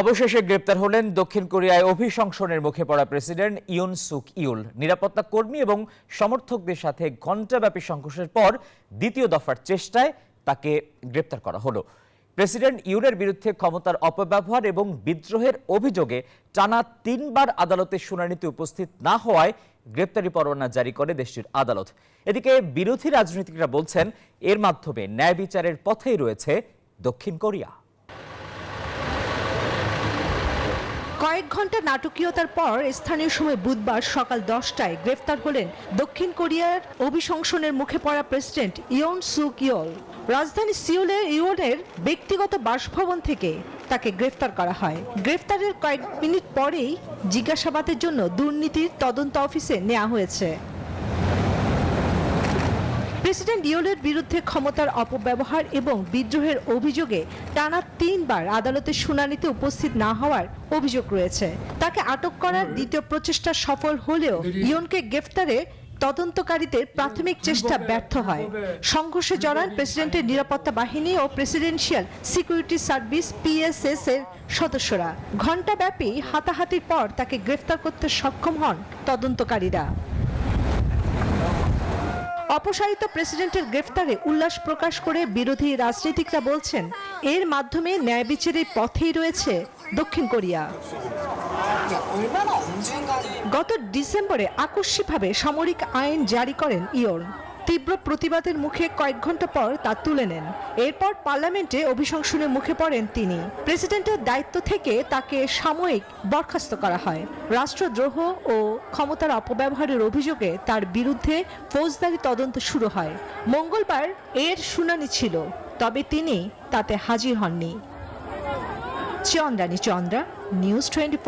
অবশেষে গ্রেপ্তার হলেন দক্ষিণ কোরিয়ায় অভিশংসনের মুখে পড়া প্রেসিডেন্ট ইউন সুক ইউল। নিরাপত্তা কর্মী এবং সমর্থকদের সাথে ঘণ্টাব্যাপী সংঘর্ষের পর দ্বিতীয় দফার চেষ্টায় তাকে গ্রেপ্তার করা হলো। প্রেসিডেন্ট ইউনের বিরুদ্ধে ক্ষমতার অপব্যবহার এবং বিদ্রোহের অভিযোগে টানা তিনবার আদালতে শুনানিতে উপস্থিত না হওয়ায় গ্রেপ্তারি পরোয়ানা জারি করে দেশটির আদালত। এদিকে বিরোধী রাজনীতিকরা বলছেন, এর মাধ্যমে ন্যায় বিচারের পথেই রয়েছে দক্ষিণ কোরিয়া। কয়েক ঘণ্টা নাটকীয়তার পর স্থানীয় সময় বুধবার সকাল দশটায় গ্রেফতার হলেন দক্ষিণ কোরিয়ার অভিশংসনের মুখে পড়া প্রেসিডেন্ট ইয়ন সু কিয়ল। রাজধানী সিওলে ইয়নের ব্যক্তিগত বাসভবন থেকে তাকে গ্রেফতার করা হয়। গ্রেফতারের কয়েক মিনিট পরেই জিজ্ঞাসাবাদের জন্য দুর্নীতির তদন্ত অফিসে নেওয়া হয়েছে। প্রেসিডেন্ট ইয়োলের বিরুদ্ধে ক্ষমতার অপব্যবহার এবং বিদ্রোহের অভিযোগে টানা তিনবার আদালতের শুনানিতে উপস্থিত না হওয়ার অভিযোগ রয়েছে। তাকে আটক করার দ্বিতীয় প্রচেষ্টা সফল হলেও ইয়নকে গ্রেফতারে তদন্তকারীদের প্রাথমিক চেষ্টা ব্যর্থ হয়। সংঘর্ষে জড়ান প্রেসিডেন্টের নিরাপত্তা বাহিনী ও প্রেসিডেন্সিয়াল সিকিউরিটি সার্ভিস পিএসএস এর সদস্যরা। ঘণ্টাব্যাপী হাতাহাতির পর তাকে গ্রেফতার করতে সক্ষম হন তদন্তকারীরা। অপসারিত প্রেসিডেন্টের গ্রেফতারে উল্লাস প্রকাশ করে বিরোধী রাজনীতিকরা বলছেন, এর মাধ্যমে ন্যায় বিচারের পথেই রয়েছে দক্ষিণ কোরিয়া। গত ডিসেম্বরে আকস্মিকভাবে সামরিক আইন জারি করেন ইয়র্ন। তীব্র প্রতিবাদের মুখে কয়েক ঘণ্টা পর তা তুলে নেন। এরপর পার্লামেন্টে অভিশংসনের মুখে পড়েন তিনি। প্রেসিডেন্টের দায়িত্ব থেকে তাকে সাময়িক বরখাস্ত করা হয়। রাষ্ট্রদ্রোহ ও ক্ষমতার অপব্যবহারের অভিযোগে তার বিরুদ্ধে ফৌজদারি তদন্ত শুরু হয়। মঙ্গলবার এর শুনানি ছিল, তবে তিনি তাতে হাজির হননি। Chandrani Chandra, news twenty